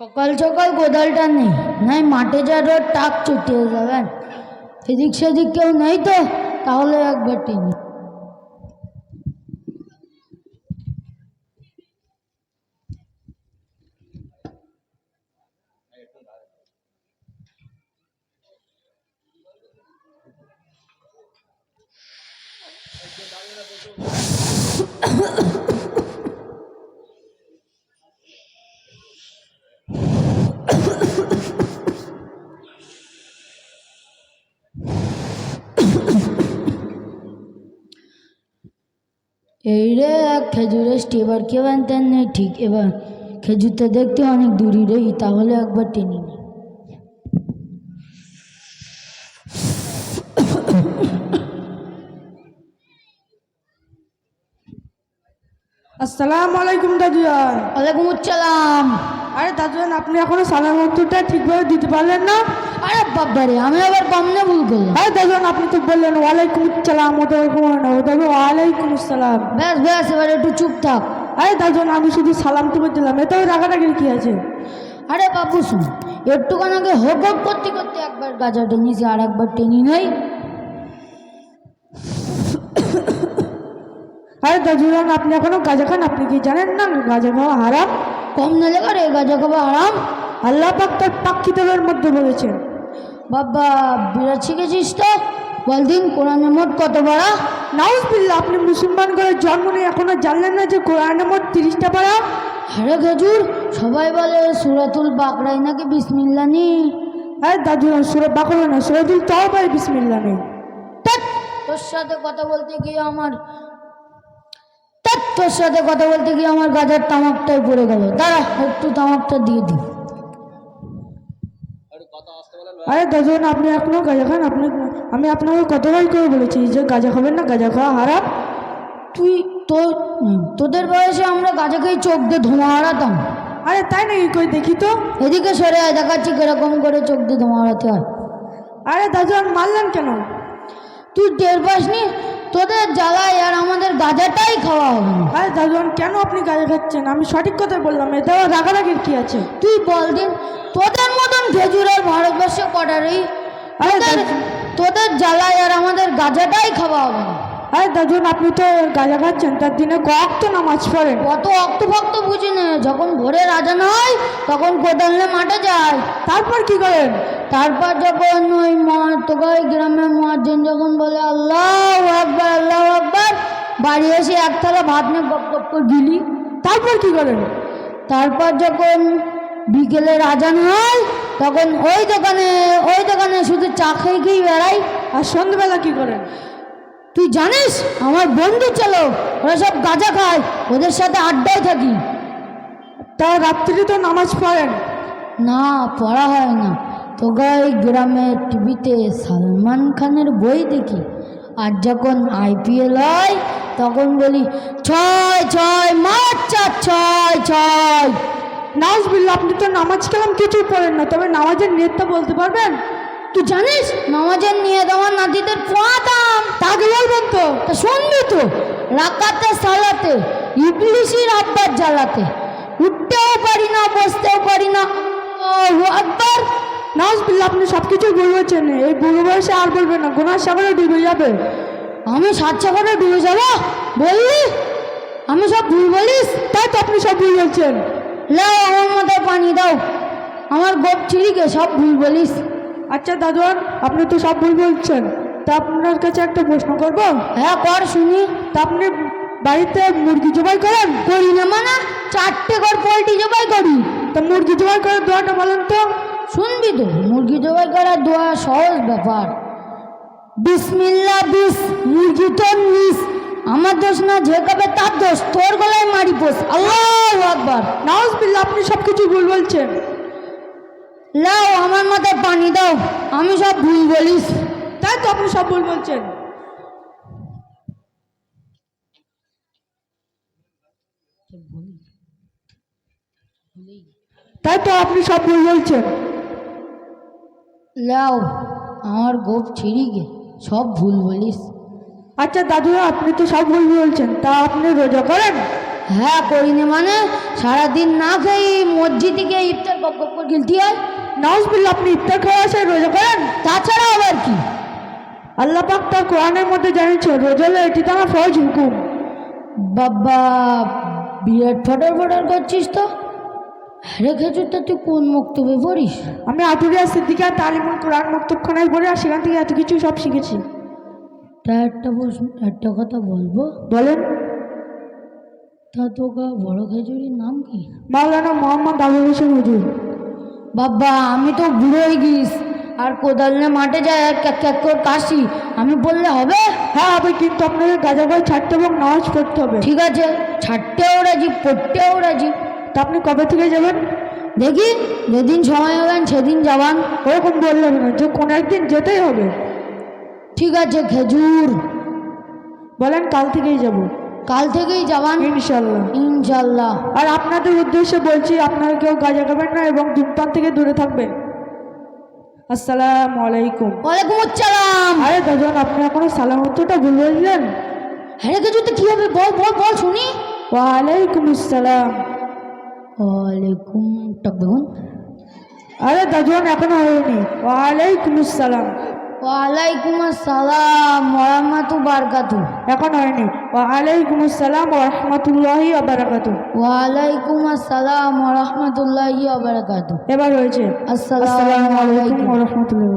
সকাল সকাল কোদালটা নেই। নাই, মাঠে যা রোড টাক চুটিয়ে যাবেন এদিক সেদিক কেউ নেই তো, তাহলে একবার টেনে এই রে এক খেজুরের স্টেবার কেউ বানতেন নেই ঠিক এবার খেজুরটা দেখতে অনেক দূরই রে তাহলে একবার টেনে নি। আসসালামু আলাইকুম দাদুয়া ওয়ালাইকুম আসসালাম। আরে দাদুজান আপনি এখনও সালাম উত্তরটা ঠিকভাবে দিতে পারলেন না। আরে বাবারে আমি আবার কমনে ভুল করলাম। আরে দাদুজান আপনি তো বললেন ওয়ালাইকুম আসসালাম হয় না হবে ওয়ালাইকুম আসসালাম। ব্যাস ব্যাস এবার একটু চুপ থাক আরে দাদুজান আমি শুধু সালাম টুকু দিলাম এতেও রাগারাগির কি আছে? আরে বাবু শুন একটুখানাকে হোক হোক করতে করতে একবার গাজা টেনিছি আর একবার টেনি নেই। আরে দাদুজান আপনি এখনও গাজা খান আপনি কি জানেন না গাঁজা খাওয়া হারাম? কম নেলে করে গাজা খাব আরাম, আল্লাহ পাক তার পাক কিতাবের মধ্যে বলেছেন। বাবা বিরাট শিখেছিস তো? বল দিন কোরআনের মোট কত বাড়া? নাউজবিল্লা আপনি মুসলমান করে জন্ম নিয়ে এখনও জানলেন না যে কোরআনের মোট তিরিশটা পারা আরে খেজুর, সবাই বলে সুরাতুল বাকরাই নাকি বিসমিল্লা নি আরে দাদুজান সুরে বাকলো না সুরতুল তাও পারে বিসমিল্লা নেই তোর সাথে কথা বলতে গিয়ে আমার তোর সাথে কথা বলতে গিয়ে আমার গাজার তামাকটাই পড়ে গেল। দাঁড়া একটু তামাকটা দিয়ে দিই। আরে দাদুন আপনি এখনও গাঁজা খান? আপনি আমি আপনাকে কতবার করে বলেছি যে গাঁজা খাবেন না গাঁজা খাওয়া হারাম। তুই তো তোদের বয়সে আমরা গাজা খেয়ে চোখ দিয়ে ধোঁয়া হারাতাম। আরে তাই নাকি? কই দেখি তো। এদিকে সরে আয় দেখাচ্ছি কীরকম করে চোখ দিয়ে ধোঁয়া হারাতে হয়। আরে দাদুন মারলেন কেন? তুই টের পাসনি? তোদের জ্বালায় আর আমাদের গাজাটাই খাওয়া হবে না। আরে দাদুন কেন আপনি গাঁজা খাচ্ছেন? আমি সঠিক কথা বললাম। এটাও রাগারাগির কি আছে? তুই বল দিন তোদের মতন খেজুরের ভারতবর্ষে কটারই? আরে তোদের তোদের জ্বালায় আর আমাদের গাজাটাই খাওয়া হবে না। আরে দাদুন আপনি তো গাঁজা খাচ্ছেন তার দিনে কয়েক তো নামাজ পড়েন। কত অক্ত ভক্ত বুঝি নে যখন ভোরে রাজানো হয় তখন কোদালে মাঠে যায়। তারপর কি করেন? তারপর যখন ওই মা- তোকে ওই গ্রামের মহাজন যখন বলে আল্লাহ বাড়ি এসে এক থালা ভাত নিয়ে গপ গপ করে গিলি। তারপর কি করেন তারপর যখন বিকেলে রাজান হয় তখন ওই দোকানে ওই দোকানে শুধু চা খেয়ে খেয়ে বেড়াই। আর সন্ধ্যেবেলা কি করেন তুই জানিস আমার বন্ধু চলো ওরা সব গাঁজা খায় ওদের সাথে আড্ডায় থাকি। তা রাত্রি তো নামাজ পড়েন না। পড়া হয় না। তোকে ওই গ্রামের টিভিতে সালমান খানের বই দেখি। আর যখন আইপিএল হয় তখন বলি, ছয় ছয় মার চার ছয় ছয়। নাউজবিল্লা আপনি তো নামাজ কালাম কিছু পড়েন না, তবে নামাজের নেতটা বলতে পারবেন? তুই জানিস, নামাজের নিয়ে দেওয়ার নাতিদের পোয়াতাম তাকে বলবেন তো, তা শুনবি তো, রাকাতে, সালাতে ইবলিশির আব্বার জ্বালাতে। উঠতেও পারি না, বসতেও পারি না। আল্লাহু আকবার। নাউজবিল্লা আপনি সব কিছু ভুল বলছেন, এই বুড়ো বয়সে আর বলবেন না গোনার সাগরে ডুবে যাবে। আমি সাচ্চা করে ডুবে যাব? বললি? আমি সব ভুল বলিস? তাই তো আপনি সব ভুল বলছেন। লাও আমার মাথায় পানি দাও। আমার গোপ চিড়িকে সব ভুল বলিস। আচ্ছা দাদুয়ান আপনি তো সব ভুল বলছেন। তা আপনার কাছে একটা প্রশ্ন করব? হ্যাঁ কর শুনি। তা আপনি বাড়িতে মুরগি জবাই করেন? করি না মানে চারটে কর পোলট্রি জবাই করি। তা মুরগি জবাই করে দোয়াটা বলেন তো। শুনবি তো মুরগি জবাই করার দোয়া সহজ ব্যাপার। বিসমিল্লা বিস মুরগি নিস। আমার দোষ না, যে কবে তার দোষ? তোর গলায় মারি পোষ। আল্লাহ আকবার। নাউজবিল্লা আপনি সব কিছু ভুল বলছেন। লাও, আমার মাথায় পানি দাও। আমি সব ভুল বলিস। তাই তো আপনি সব ভুল বলছেন। তাই তো আপনি সব ভুল বলছেন। লাও, আমার গোপ ছিঁড়ি গে সব ভুল বলিস। আচ্ছা দাদু আপনি তো সব ভুল বলছেন তা আপনি রোজা করেন? হ্যাঁ করিনি মানে সারাদিন না খেয়ে মসজিদে গিয়ে ইফতার গপ করে গিলতি হয়? নাউজবিল্লা আপনি ইফতার খাওয়া আসে রোজা করেন? তাছাড়া আবার কি? আল্লাহ পাক তার কোরআনের মধ্যে জানিয়েছে রোজা হলো এটি তো আমার ফরজ হুকুম। বাবা বিরাট ফটার ফটার করছিস তো? খেজুর তা তুই কোন মক্তবে পড়িস? আমি আতুরিয়া সিদ্দিকা তালিমুল কোরআন মক্তবখানায় পড়ে আর সেখান থেকে এত কিছু সব শিখেছি। তা একটা প্রশ্ন একটা কথা বলব? বলেন। তা তোকে বড় খেজুরির নাম কি? মাওলানা মোহাম্মদ আবুল হোসেন হুজুর। বাবা আমি তো বুড়ো হয়ে গিস আর কোদাল নিয়ে মাঠে যায় এক এক এক করে কাশি। আমি বললে হবে? হ্যাঁ হবে কিন্তু আপনাকে গাজা বই ছাড়তে এবং নামাজ পড়তে হবে। ঠিক আছে ছাড়তেও রাজি পড়তেও রাজি। তা আপনি কবে থেকে যাবেন? দেখি যেদিন সময় হবেন সেদিন যাবান। ওরকম বললেন না যে কোনো একদিন যেতেই হবে। ঠিক আছে খেজুর। বলেন কাল থেকেই যাব। কাল থেকেই যাবান। ইনশাল্লাহ। ইনশাল্লাহ। আর আপনাদের উদ্দেশ্যে বলছি আপনারা কেউ গাঁজা খাবেন না এবং ধূমপান থেকে দূরে থাকবেন। আসসালামু আলাইকুম। ওয়ালাইকুম আসসালাম। আরে দাদন আপনি এখনও সালাম উত্তরটা ভুল বললেন। হ্যাঁ কিছু তো কি হবে? বল বল বল শুনি। ওয়ালাইকুম আসসালাম। ওয়ালাইকুম টক বেগুন আরে দাদন এখনও হয়নি। ওয়ালাইকুম আসসালাম ওয়ালাইকুম আসসালাম ওরহমাতু বারকাতু এখন হয়নি। ওয়ালাইকুম আসসালাম রহমতুল্লাহি আবরাকাতু ওয়ালাইকুম আসসালাম রহমতুল্লাহি ওয়া বারাকাতু এবার হয়েছে। আসসালামু আলাইকুম আলাইকুম। রহমতুল্লাহ।